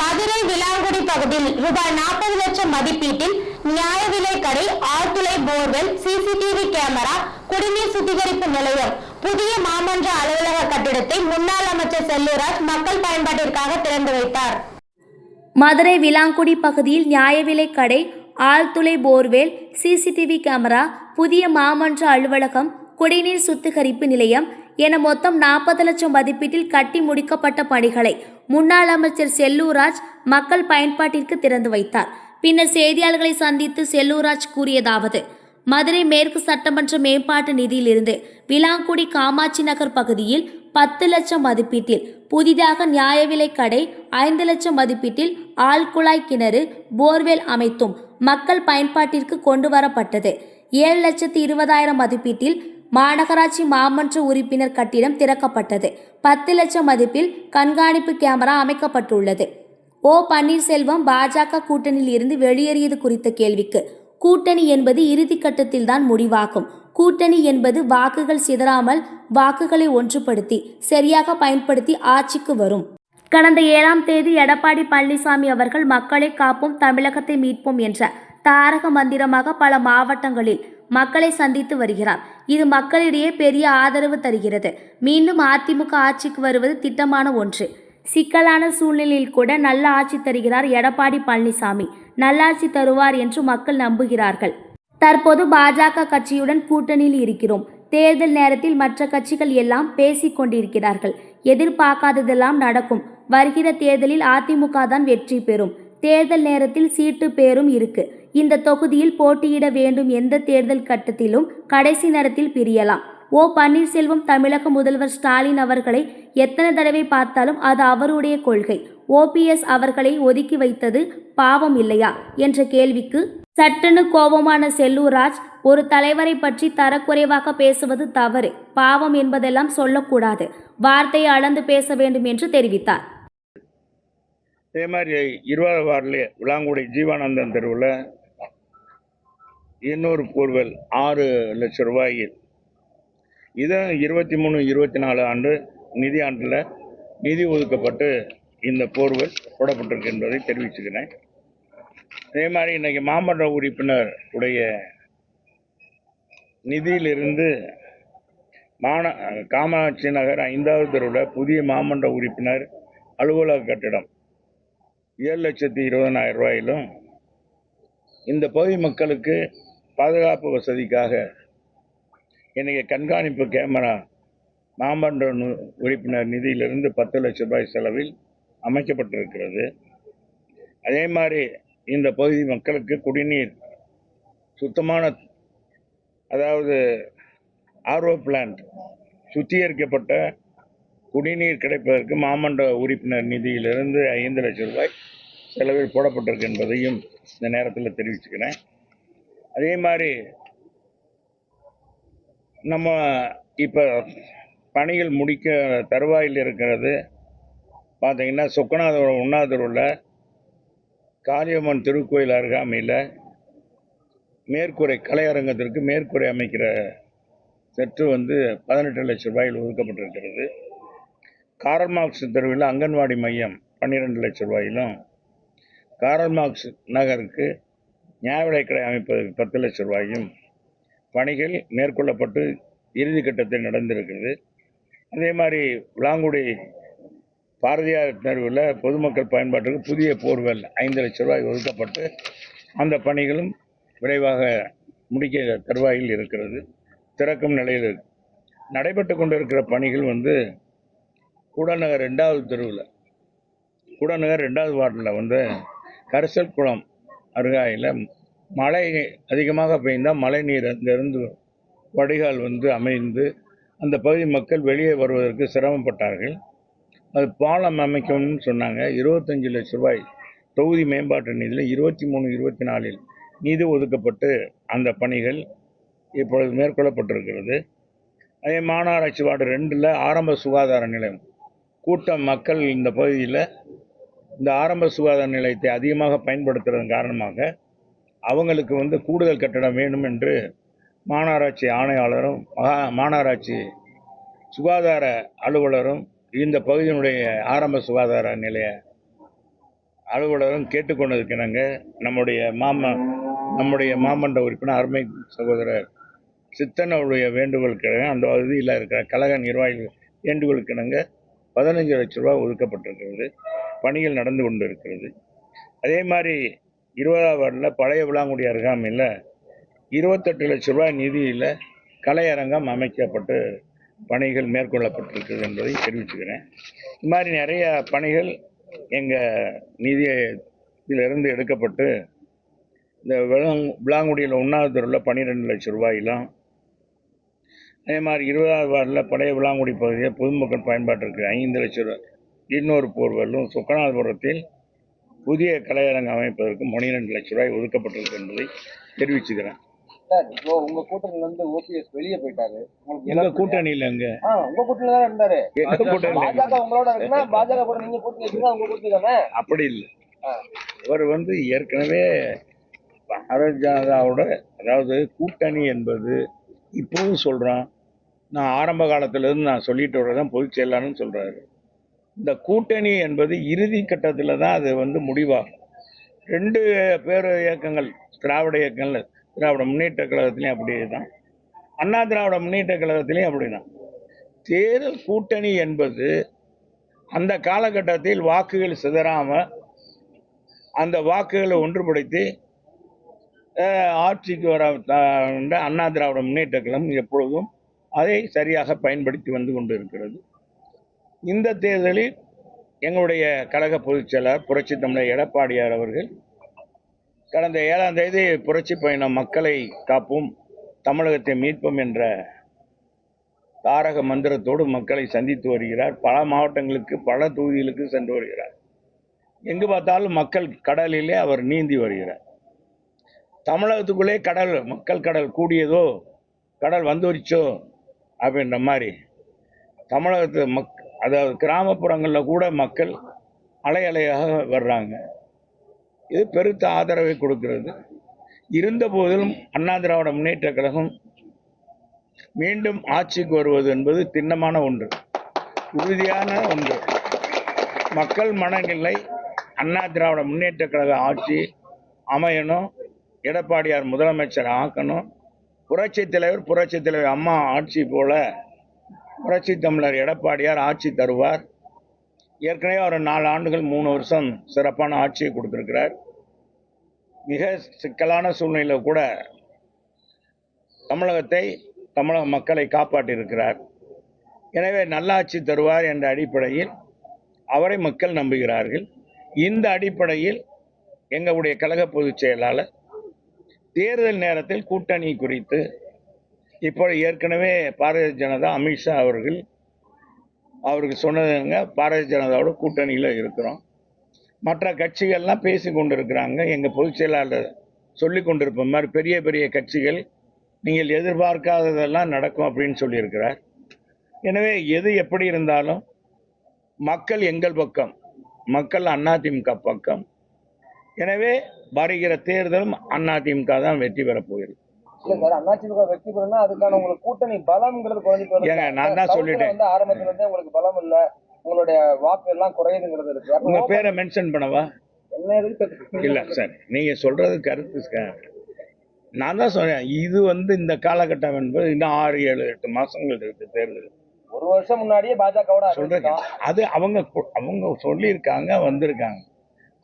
மதுரை விளாங்குடி பகுதியில் ரூபாய் நாற்பது லட்சம் மதிப்பீட்டில் நியாய விலை கடை ஆழ்துளை போர்வெல் சிசிடிவி கேமரா குடிநீர் சுத்திகரிப்பு நிலையம் புதிய மாமன்ற அலுவலக கட்டிடத்தை முன்னாள் அமைச்சர் செல்லூராஜ் மக்கள் பயன்பாட்டிற்காக திறந்து வைத்தார். மதுரை விலாங்குடி பகுதியில் நியாய விலை கடை ஆழ்துளை போர்வெல் சிசிடிவி கேமரா புதிய மாமன்ற அலுவலகம் குடிநீர் சுத்திகரிப்பு நிலையம் என மொத்தம் நாற்பது லட்சம் மதிப்பீட்டில் கட்டி முடிக்கப்பட்ட பணிகளை முன்னாள் அமைச்சர் செல்லூராஜ் மக்கள் பயன்பாட்டிற்கு திறந்து வைத்தார். பின்னர் செய்தியாளர்களை சந்தித்து செல்லூராஜ் கூறியதாவது மதுரை மேற்கு சட்டமன்ற மேம்பாட்டு நிதியிலிருந்து விலாங்குடி காமாட்சி நகர் பகுதியில் பத்து லட்சம் மதிப்பீட்டில் புதிதாக நியாய விலை கடை ஐந்து லட்சம் மதிப்பீட்டில் ஆழ்குழாய் கிணறு போர்வெல் அமைத்தும் மக்கள் பயன்பாட்டிற்கு கொண்டு வரப்பட்டது. ஏழு லட்சத்து இருபதாயிரம் மதிப்பீட்டில் மாநகராட்சி மாமன்ற உறுப்பினர் கட்டிடம் திறக்கப்பட்டது. பத்து லட்சம் மதிப்பில் கண்காணிப்பு கேமரா அமைக்கப்பட்டுள்ளது. ஓ. பன்னீர்செல்வம் பாஜக கூட்டணியில் இருந்து வெளியேறியது குறித்த கேள்விக்கு கூட்டணி என்பது இறுதிக்கட்டத்தில் தான் முடிவாகும். கூட்டணி என்பது வாக்குகள் சிதறாமல் வாக்குகளை ஒன்றுபடுத்தி சரியாக பயன்படுத்தி ஆட்சிக்கு வரும். கடந்த ஏழாம் தேதி எடப்பாடி பழனிசாமி அவர்கள் மக்களை காப்போம் தமிழகத்தை மீட்போம் என்ற தாரக மந்திரமாக பல மாவட்டங்களில் மக்களை சந்தித்து வருகிறார். இது மக்களிடையே பெரிய ஆதரவு தருகிறது. மீண்டும் அதிமுக ஆட்சிக்கு வருவது திட்டமான ஒன்று. சிக்கலான சூழ்நிலையில் கூட நல்ல ஆட்சி தருகிறார் எடப்பாடி பழனிசாமி. நல்லாட்சி தருவார் என்று மக்கள் நம்புகிறார்கள். தற்போது பாஜக கட்சியுடன் கூட்டணியில் இருக்கிறோம். தேர்தல் நேரத்தில் மற்ற கட்சிகள் எல்லாம் பேசிக் கொண்டிருக்கிறார்கள். எதிர்பார்க்காததெல்லாம் நடக்கும். வருகிற தேர்தலில் அதிமுக தான் வெற்றி பெறும். தேர்தல் நேரத்தில் சீட்டு பேரும் இருக்கு. இந்த தொகுதியில் போட்டியிட வேண்டும் எந்த தேர்தல் கட்டத்திலும் கடைசி நேரத்தில் பிரியலாம். ஓ பன்னீர்செல்வம் தமிழக முதல்வர் ஸ்டாலின் அவர்களை எத்தனை தடவை பார்த்தாலும் அது அவருடைய கொள்கை. ஓபிஎஸ் அவர்களை ஒதுக்கி வைத்தது பாவம் இல்லையா? என்ற கேள்விக்கு சட்டென்னு கோபமான செல்லூராஜ் ஒரு தலைவரை பற்றி தரக்குறைவாக பேசுவது தவறு பாவம் என்பதெல்லாம் சொல்லக்கூடாது. வார்த்தையை அளந்து பேச வேண்டும் என்று தெரிவித்தார். அதே மாதிரி இருபது வார்டில் விளாங்குடி ஜீவானந்தன் தெருவில் இன்னொரு போர்வெல் ஆறு லட்சம் ரூபாயில் இதை இருபத்தி மூணு இருபத்தி நாலு ஆண்டு நிதி ஆண்டில் நிதி ஒதுக்கப்பட்டு இந்த போர்வெல் போடப்பட்டிருக்கு என்பதை தெரிவிச்சுக்கிறேன். அதே மாதிரி இன்றைக்கி மாமன்ற உறுப்பினர் உடைய நிதியிலிருந்து மாந காமாட்சி நகர் ஐந்தாவது தெருவில் புதிய மாமன்ற உறுப்பினர் அலுவலக கட்டிடம் ஏழு லட்சத்தி இருபதனாயிரம் ரூபாயிலும் இந்த பகுதி மக்களுக்கு பாதுகாப்பு வசதிக்காக இன்றைக்கி கண்காணிப்பு கேமரா மாமன்ற உறுப்பினர் நிதியிலிருந்து பத்து லட்சம் ரூபாய் செலவில் அமைக்கப்பட்டிருக்கிறது. அதே மாதிரி இந்த பகுதி மக்களுக்கு குடிநீர் சுத்தமான அதாவது ஆர்ஓ பிளான்ட் சுத்திகரிக்கப்பட்ட குடிநீர் கிடைப்பதற்கு மாமன்ற உறுப்பினர் நிதியிலிருந்து ஐந்து லட்சம் ரூபாய் செலவில் போடப்பட்டிருக்கு என்பதையும் இந்த நேரத்தில் தெரிவிச்சுக்கிறேன். அதே மாதிரி நம்ம இப்போ பணிகள் முடிக்க தருவாயில் இருக்கிறது. பார்த்திங்கன்னா சொக்கநாதபுரம் உண்ணாதூரில் காளியம்மன் திருக்கோயில் அருகாமையில் மேற்கூரை கலையரங்கத்திற்கு மேற்கூரை அமைக்கிற சற்று வந்து பதினெட்டு லட்சம் ரூபாயில் ஒதுக்கப்பட்டிருக்கிறது. காரல் மார்க்ஸ் தெருவில் அங்கன்வாடி மையம் பன்னிரெண்டு லட்சம் ரூபாயிலும் காரல் மார்க்ஸ் நகருக்கு நியாய விலைக் கடை அமைப்பதற்கு பத்து லட்சம் ரூபாயும் பணிகள் மேற்கொள்ளப்பட்டு இறுதி கட்டத்தில் நடந்திருக்கிறது. அதே மாதிரி விளாங்குடி பாரதியார் தெருவில் பொதுமக்கள் பயன்பாட்டுக்கு புதிய போர்வெல் ஐந்து லட்சம் ரூபாய் ஒதுக்கப்பட்டு அந்த பணிகளும் விரைவாக முடிக்க தருவாயில் இருக்கிறது. திறக்கும் நிலையில் நடைபெற்று கொண்டிருக்கிற பணிகள் வந்து கூடநகர் ரெண்டாவது தெருவில். கூடநகர் ரெண்டாவது வார்டில் வந்து கரிசல் குளம் அருகாயில் மழை அதிகமாக பெய்ந்தால் மழை நீர் அங்கிருந்து வடிகால் வந்து அமைந்து அந்த பகுதி மக்கள் வெளியே வருவதற்கு சிரமப்பட்டார்கள். அது பாலம் அமைக்கணும்னு சொன்னாங்க. இருபத்தஞ்சி லட்ச ரூபாய் தொகுதி மேம்பாட்டு நிதியில் இருபத்தி மூணு இருபத்தி நாலில் நிதி ஒதுக்கப்பட்டு அந்த பணிகள் இப்பொழுது மேற்கொள்ளப்பட்டிருக்கிறது. அதே மாநகராட்சி வார்டு ரெண்டில் ஆரம்ப சுகாதார நிலையம். கூட்டம் மக்கள் இந்த பகுதியில் இந்த ஆரம்ப சுகாதார நிலையத்தை அதிகமாக பயன்படுத்துறதன் காரணமாக அவங்களுக்கு வந்து கூடுதல் கட்டடம் வேணும் என்று மாநகராட்சி ஆணையாளரும் மகா மாநகராட்சி சுகாதார அலுவலரும் இந்த பகுதியினுடைய ஆரம்ப சுகாதார நிலைய அலுவலரும் கேட்டுக்கொண்டிருக்கிறாங்க நம்முடைய மாம நம்முடைய மாமன்ற உறுப்பினர் அருமை சகோதரர் சித்தனுடைய வேண்டுகோளுக்கு அந்த பகுதியில் இருக்கிற கழக நிர்வாகிகள் வேண்டுகோளுக்கிணங்க பதினஞ்சு லட்ச ரூபா ஒதுக்கப்பட்டிருக்கிறது. பணிகள் நடந்து கொண்டு இருக்கிறது அதே மாதிரி இருபதாம் வார்டில் பழைய விளாங்குடி அருகாமையில் இருபத்தெட்டு லட்ச ரூபாய் நிதியில் கலையரங்கம் அமைக்கப்பட்டு பணிகள் மேற்கொள்ளப்பட்டிருக்கிறது என்பதை தெரிவிச்சுக்கிறேன். இது மாதிரி நிறைய பணிகள் எங்கள் நிதியத்திலிருந்து எடுக்கப்பட்டு இந்த விளாங் விளாங்குடியில் உண்ணாவது தெருவில் பன்னிரெண்டு லட்சம் ரூபாயிலும் அதே மாதிரி இருபதாவது வார்டில் பழைய விளாங்குடி பகுதியில் பொதுமக்கள் பயன்பாட்டிற்கு ஐந்து லட்சம் ரூபாய் இன்னொரு போர்வெல்லும் சுக்கநாதபுரத்தில் புதிய கலையரங்கம் அமைப்பதற்கு பன்னிரெண்டு லட்சம் ரூபாய் ஒதுக்கப்பட்டிருக்கு என்பதை தெரிவிச்சுக்கிறேன். சார் இப்போ உங்க கூட்டணியில இருந்து ஓபிஎஸ் வெளியே போயிட்டாரு. உங்களுக்கு எங்க இழப்பு கூட்டணியில் எங்க ஆ, உங்க கூட்டணியில தான் இருந்தாரு. எங்க கூட்டணியில் பாஜக உங்களோட இருக்குன்னா பாஜக கூட நீங்க கூட்டணி வச்சீங்கன்னா உங்க கூட்டணி தானே? அப்படி இல்லை. அவர் வந்து ஏற்கனவே பாரத் ஜனதாவோட அதாவது கூட்டணி என்பது இப்போவும் சொல்கிறோம் நான் ஆரம்ப காலத்திலேருந்து நான் சொல்லிட்டு வரதான் பொதுச் செயலாளர்னு சொல்கிறாரு இந்த கூட்டணி என்பது இறுதி கட்டத்தில் தான் அது வந்து முடிவாகும். ரெண்டு பேர் இயக்கங்கள் திராவிட இயக்கங்கள் திராவிட முன்னேற்ற கழகத்திலையும் அப்படியே தான் அண்ணா திராவிட முன்னேற்ற கழகத்திலையும் அப்படி தான் தேர்தல் கூட்டணி என்பது அந்த காலகட்டத்தில் வாக்குகள் சிதறாமல் அந்த வாக்குகளை ஒன்றுபடுத்தி ஆட்சிக்கு வர அண்ணா திராவிட முன்னேற்ற கழகம் எப்பொழுதும் அதை சரியாக பயன்படுத்தி வந்து கொண்டு இருக்கிறது இந்த தேர்தலில் எங்களுடைய கழக பொதுச்செயலர் புரட்சி தமிழர் எடப்பாடியார் அவர்கள் கடந்த ஏழாம் தேதி புரட்சி பயணம் மக்களை காப்போம் தமிழகத்தை மீட்போம் என்ற தாரக மந்திரத்தோடு மக்களை சந்தித்து வருகிறார். பல மாவட்டங்களுக்கு பல தொகுதிகளுக்கு சென்று வருகிறார். எங்கு பார்த்தாலும் மக்கள் கடலிலே அவர் நீந்தி வருகிறார். தமிழகத்துக்குள்ளே கடல் மக்கள் கடல் கூடியதோ கடல் வந்துருச்சோ அப்படின்ற மாதிரி தமிழகத்து மக் அதாவது கிராமப்புறங்களில் கூட மக்கள் அலை அலையாக வர்றாங்க. இது பெருத்த ஆதரவை கொடுக்கிறது. இருந்த போதிலும் அண்ணா திராவிட முன்னேற்ற கழகம் மீண்டும் ஆட்சிக்கு வருவது என்பது திண்ணமான ஒன்று உறுதியான ஒன்று. மக்கள் மனநிலை அண்ணா திராவிட முன்னேற்ற கழக ஆட்சி அமையணும் எடப்பாடியார் முதலமைச்சர் ஆக்கணும் புரட்சி தலைவர் புரட்சி தலைவர் அம்மா ஆட்சி போல புரட்சி தமிழர் எடப்பாடியார் ஆட்சி தருவார். ஏற்கனவே அவர் நாலு ஆண்டுகள் மூணு வருஷம் சிறப்பான ஆட்சியை கொடுத்துருக்கிறார். மிக சிக்கலான சூழ்நிலையில் கூட தமிழகத்தை தமிழக மக்களை காப்பாற்றியிருக்கிறார். எனவே நல்லாட்சி தருவார் என்ற அடிப்படையில் அவரை மக்கள் நம்புகிறார்கள். இந்த அடிப்படையில் எங்களுடைய கழக பொதுச் செயலாளர் தேர்தல் நேரத்தில் கூட்டணி குறித்து இப்போ ஏற்கனவே பாரதிய ஜனதா அமித்ஷா அவர்கள் அவருக்கு சொன்னதுங்க பாரதிய ஜனதாவோட கூட்டணியில் இருக்கிறோம். மற்ற கட்சிகள்லாம் பேசி கொண்டு இருக்கிறாங்க எங்கள் பொதுச் செயலாளர் சொல்லி கொண்டிருப்ப மாதிரி பெரிய பெரிய கட்சிகள் நீங்கள் எதிர்பார்க்காததெல்லாம் நடக்கும் அப்படின்னு சொல்லியிருக்கிறார். எனவே எது எப்படி இருந்தாலும் மக்கள் எங்கள் பக்கம் மக்கள் அதிமுக பக்கம். எனவே வருகிற தேர்தலும் அதிமுக தான் வெற்றி பெறப் போகிறது. இல்ல சார் அதிமுக வெற்றி பெறணும்னா அதுக்கான உங்களுக்கு கூட்டணி பலம்ங்கிறது குறைஞ்சிட்டு வருது. ஏங்க. நான் தான் சொல்லிட்டேன். உங்களுக்கு பலம் இல்ல உங்களுடைய வாக்கு எல்லாம் குறையுதுங்கிறது இருக்கு. ஓபன் பேரை மென்ஷன் பண்ணவா? இல்லை சார் நீங்கள் சொல்கிறது கருத்து நான் தான் சொன்னேன் இது வந்து இந்த காலகட்டம் என்பது இன்னும் ஆறு ஏழு எட்டு மாதங்கள் இருக்குது தேர்தல். ஒரு வருஷம் முன்னாடியே பாஜகவோட சொல்றேன். அது அவங்க அவங்க சொல்லியிருக்காங்க வந்திருக்காங்க.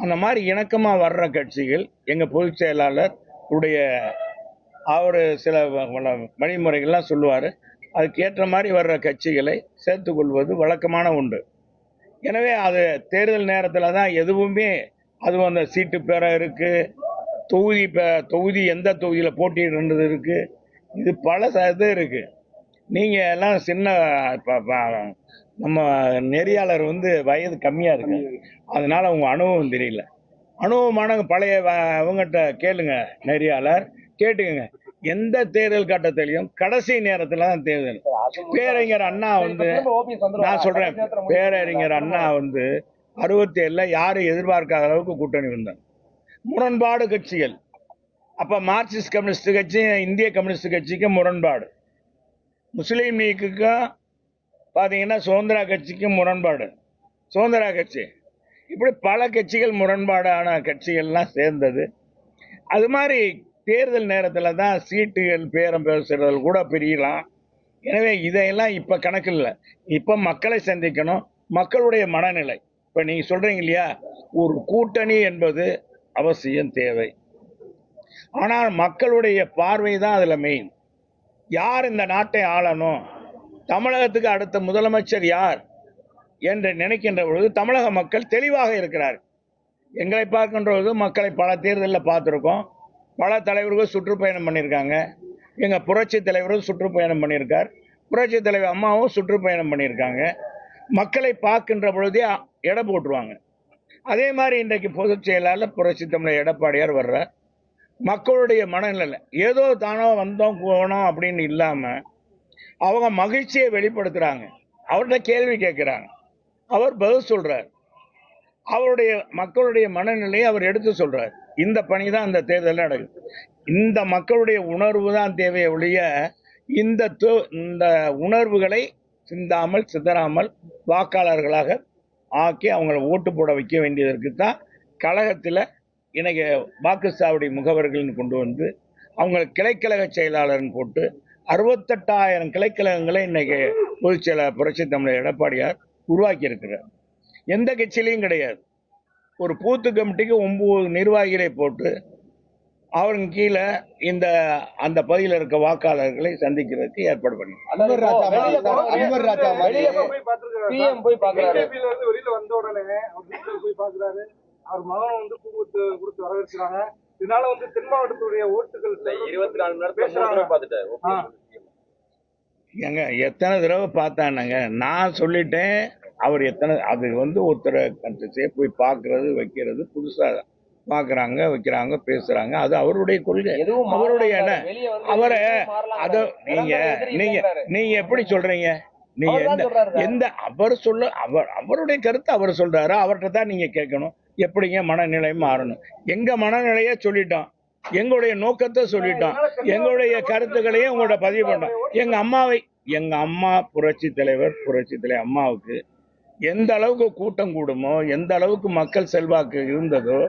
அந்த மாதிரி இணக்கமாக வர்ற கட்சிகள் எங்கள் பொதுச் செயலாளர் உடைய அவர் சில வ- வ- வழிமுறைகள்லாம் சொல்லுவார். அதுக்கேற்ற மாதிரி வர்ற கட்சிகளை சேர்த்துக்கொள்வது வழக்கமான உண்டு எனவே அது தேர்தல் நேரத்தில் தான் எதுவுமே அதுவும் அந்த சீட்டு பேர இருக்குது தொகுதி தொகுதி எந்த தொகுதியில் போட்டியிடுறது இருக்குது இது பல ச- இது இருக்குது நீங்கள் எல்லாம் சின்ன ப- நம்ம நெறியாளர் வந்து வயது கம்மியாக இருக்கு. அதனால உங்க அனுபவம் தெரியல. அனுபவமான பழைய அவங்ககிட்ட கேளுங்க நெறியாளர். கேட்டுக்கங்க. எந்த தேர்தல் கட்டத்திலையும் கடைசி நேரத்தில் தான் தேர்தல். பேரறிஞர் அண்ணா வந்து நான் சொல்றேன். பேரறிஞர் அண்ணா வந்து அறுபத்தி ஏழுல யாரும் எதிர்பார்க்காத அளவுக்கு கூட்டணி வந்தாங்க முரண்பாடு கட்சிகள். அப்ப மார்க்சிஸ்ட் கம்யூனிஸ்ட் கட்சி இந்திய கம்யூனிஸ்ட் கட்சிக்கு முரண்பாடு. முஸ்லீம் லீக்குக்கும் பார்த்தீங்கன்னா சுதந்திரா கட்சிக்கும் முரண்பாடு. சுதந்திரா கட்சி. இப்படி பல கட்சிகள் முரண்பாடான கட்சிகள்லாம் சேர்ந்தது. அது மாதிரி தேர்தல் நேரத்தில் தான் சீட்டுகள் பேரம் பேசுறதில் கூட பிரியலாம். எனவே இதையெல்லாம் இப்போ கணக்கு இல்லை. இப்போ மக்களை சந்திக்கணும். மக்களுடைய மனநிலை. இப்போ நீங்கள் சொல்கிறீங்க இல்லையா? ஒரு கூட்டணி என்பது அவசியம் தேவை. ஆனால் மக்களுடைய பார்வை தான் அதில் மெயின் யார் இந்த நாட்டை ஆளணும்? தமிழகத்துக்கு அடுத்த முதலமைச்சர் யார் என்று நினைக்கின்ற பொழுது தமிழக மக்கள் தெளிவாக இருக்கிறார். எங்களை பார்க்கின்ற பொழுது மக்களை பல தேர்தலில் பார்த்துருக்கோம். பல தலைவர்கள் சுற்றுப்பயணம் பண்ணியிருக்காங்க. எங்கள் புரட்சி தலைவரும் சுற்றுப்பயணம் பண்ணியிருக்கார். புரட்சி தலைவர் அம்மாவும் சுற்றுப்பயணம் பண்ணியிருக்காங்க. மக்களை பார்க்கின்ற பொழுதே எடை போட்டுருவாங்க. அதே மாதிரி இன்றைக்கு பொதுச் செயலாளர் புரட்சி தமிழர் எடப்பாடியார் வர்றார். மக்களுடைய மனநிலை ஏதோ தானோ வந்தோம் போனோம் அப்படின்னு இல்லாமல் அவங்க மகிழ்ச்சியை வெளிப்படுத்துகிறாங்க அவர்கிட்ட கேள்வி கேட்குறாங்க. அவர் பதில் சொல்கிறார் அவருடைய மக்களுடைய மனநிலையை அவர் எடுத்து சொல்றார். இந்த பணி தான் அந்த தேர்தலில் நடக்குது. இந்த மக்களுடைய உணர்வு தான் தேவையை ஒழிய இந்த இந்த உணர்வுகளை சிந்தாமல் சிதறாமல் வாக்காளர்களாக ஆக்கி அவங்கள ஓட்டு போட வைக்க வேண்டியதற்கு தான் கழகத்தில் இன்னைக்கு வாக்குச்சாவடி முகவர்கள்னு கொண்டு வந்து அவங்களை கிளைக்கழக செயலாளர்னு போட்டு அறுபத்தெட்டாயிரம் கிளைக்கழகங்களை இன்னைக்கு பொதுச் புரட்சி தமிழர் எடப்பாடியார் உருவாக்கி இருக்கிறார் எந்த கட்சியிலையும் கிடையாது. ஒரு பூத்து கமிட்டிக்கு ஒன்பது நிர்வாகிகளை போட்டு அவங்க கீழே இந்த அந்த பகுதியில் இருக்க வாக்காளர்களை சந்திக்கிறதுக்கு ஏற்பாடு பண்ணி அன்வர் ராஜா அன்வர் ராஜா மாதிரி வெளியே போய் பிஎம் போய் பாக்குறாரு வெளியில வந்த உடனே போய் பாக்குறாரு அவர் மகன் வந்து பூ கொடுத்து கொடுத்து வரவேற்கிறாங்க. இதனால வந்து தென் மாவட்டத்துடைய ஓட்டுகள் இருபத்தி நாலு மணி. தடவை பார்த்துட்டாரு ஆ. ஏங்க எத்தனை தடவை பார்த்தானுங்க நான் சொல்லிட்டேன் அவர் எத்தனை அது வந்து ஒருத்தரை கண்டிச்சே போய் பார்க்கறது வைக்கிறது புதுசாக பார்க்குறாங்க வைக்கிறாங்க பேசுகிறாங்க அது அவருடைய கொள்கை எதுவும் அவருடைய அவரை அதை கிடையாது. நீங்க எதிரி நீங்க இல்லைங்கிறாரு. நீங்க எப்படி சொல்றீங்க நீங்க அவர்தான் எந்த. எந்த அவர் சொல்ல அவர் அவருடைய கருத்து அவர் சொல்றாரு அவர்கிட்ட தான் நீங்க கேட்கணும் எப்படிங்க மனநிலை மாறணும்? எங்கள் மனநிலையை சொல்லிட்டோம் எங்களுடைய நோக்கத்தை சொல்லிட்டோம் எங்களுடைய கருத்துக்களையும் உங்களோட பதிவு பண்ணோம் எங்கள் அம்மாவை எங்கள் அம்மா புரட்சி தலைவர் புரட்சி தலைவர் அம்மாவுக்கு எந்த அளவுக்கு கூட்டம் கூடுமோ எந்த அளவுக்கு மக்கள் செல்வாக்கு இருந்ததோ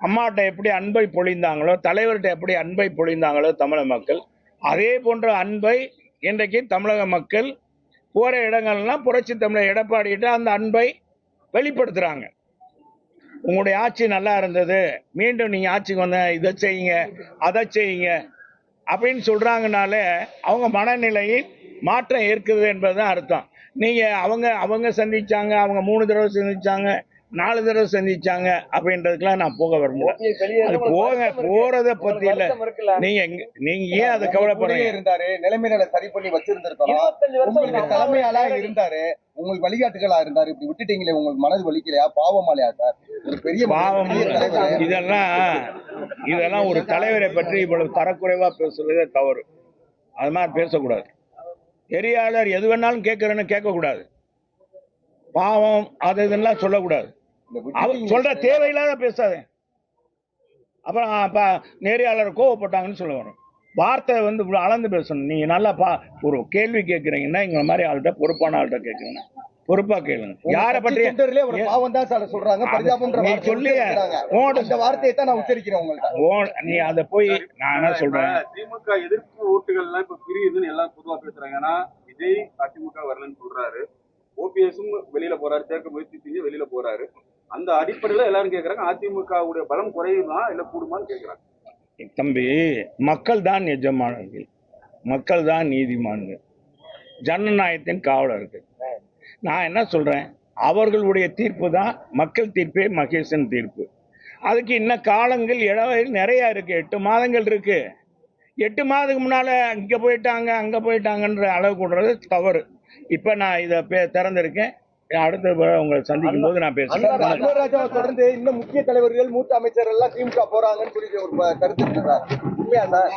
அம்மாட்ட எப்படி அன்பை பொழிந்தாங்களோ தலைவர்கிட்ட எப்படி அன்பை பொழிந்தாங்களோ தமிழக மக்கள் அதே போன்ற அன்பை இன்றைக்கு தமிழக மக்கள் போகிற இடங்கள்லாம் புரட்சி தமிழர் எடப்பாடிகிட்ட அந்த அன்பை வெளிப்படுத்துகிறாங்க உங்களுடைய ஆட்சி நல்லா இருந்தது. மீண்டும் நீங்கள் ஆட்சிக்கு வந்த இதை செய்யுங்க அதை செய்யுங்க அப்படின்னு சொல்கிறாங்கனாலே அவங்க மனநிலையில் மாற்றம் இருக்குது என்பதுதான் அர்த்தம். நீங்கள் அவங்க அவங்க சந்திச்சாங்க அவங்க மூணு தடவை சந்திச்சாங்க நாலு தடவை சந்திச்சாங்க அப்படின்றதுக்கெல்லாம் நான் போக விரும்பல. அது போக. போறத பத்தி இல்ல? நீங்க எங்க- நீங்க ஏன் அதை கவலைப்படுறீங்க? இருந்தாரு நிலைமைகளை சரி பண்ணி வச்சிருந்திருக்கோம் தலைமையாளா இருந்தாரு உங்களுக்கு வழிகாட்டுகளா இருந்தாரு இப்படி விட்டுட்டீங்களே உங்களுக்கு மனது வலிக்கலையா? பாவமாலையா சார்? ஒரு பெரிய பாவம் இதெல்லாம் இதெல்லாம் ஒரு தலைவரை பற்றி இவ்வளவு தரக்குறைவா பேசுறதே தவறு. அது மாதிரி பேசக்கூடாது. பெரியாளர் எது வேணாலும் கேட்கறேன்னு கேட்கக்கூடாது. பாவம் அது இதெல்லாம் சொல்லக்கூடாது. சொல்ற. தேவையில்லாத பேசாத. அப்புறம் அப்ப நெறியாளர் கோவப்பட்டாங்கன்னு சொல்ல வரும். வார்த்தை வந்து இவ்வளவு அளந்து பேசணும். நீங்க நல்லா பா ஒரு கேள்வி கேட்குறீங்கன்னா எங்களை மாதிரி ஆள்கிட்ட பொறுப்பான ஆள்கிட்ட கேட்குறீங்க பொறுப்பா கேளுங்க. யாரை பற்றி ஒரு பாவம் தான் சார் சொல்றாங்க. அது பரிதாபம்ன்ற. உன்னோட- அந்த வார்த்தையை தான் நான் உச்சரிக்கிறேன் உங்கள்ட்ட. ஓ நீ அதை போய் நான் என்ன சொல்றேன்? திமுக எதிர்ப்பு ஓட்டுகள்லாம் இப்ப பிரியுதுன்னு எல்லாம் பொதுவா பேசுறாங்க. ஏன்னா விஜய் அதிமுக வரலன்னு சொல்றாரு. ஓபிஎஸும் வெளியில போறாரு. சேர்க்க முயற்சி செஞ்சு வெளியில போறாரு. அந்த அடிப்படையில் எல்லாரும் கேட்குறாங்க அதிமுகவுடைய பலம் குறையுமா இல்ல கூடுமான்னு கேக்குறாங்க. தம்பி மக்கள் தான் எஜமானர்கள். மக்கள் தான் நீதிமான்கள். ஜனநாயகத்தின் காவலர்கள். நான் என்ன சொல்றேன்? அவர்களுடைய தீர்ப்பு தான் மக்கள் தீர்ப்பே மகேசன் தீர்ப்பு. அதுக்கு இன்னும் காலங்கள் இடைவெளி நிறையா இருக்குது எட்டு மாதங்கள் இருக்குது எட்டு மாதத்துக்கு முன்னால் இங்கே போயிட்டாங்க அங்கே போயிட்டாங்கன்ற அளவு கூடுறது தவறு. இப்போ நான் இதை பே திறந்திருக்கேன். அடுத்த உங்களை சந்திக்கும் போது நான் பேசுறேன். அன்வர் ராஜாவை தொடர்ந்து இன்னும் முக்கிய தலைவர்கள் மூத்த அமைச்சர்கள் எல்லாம் திமுக போறாங்கன்னு சொல்லி ஒரு கருத்து உண்மையா சார்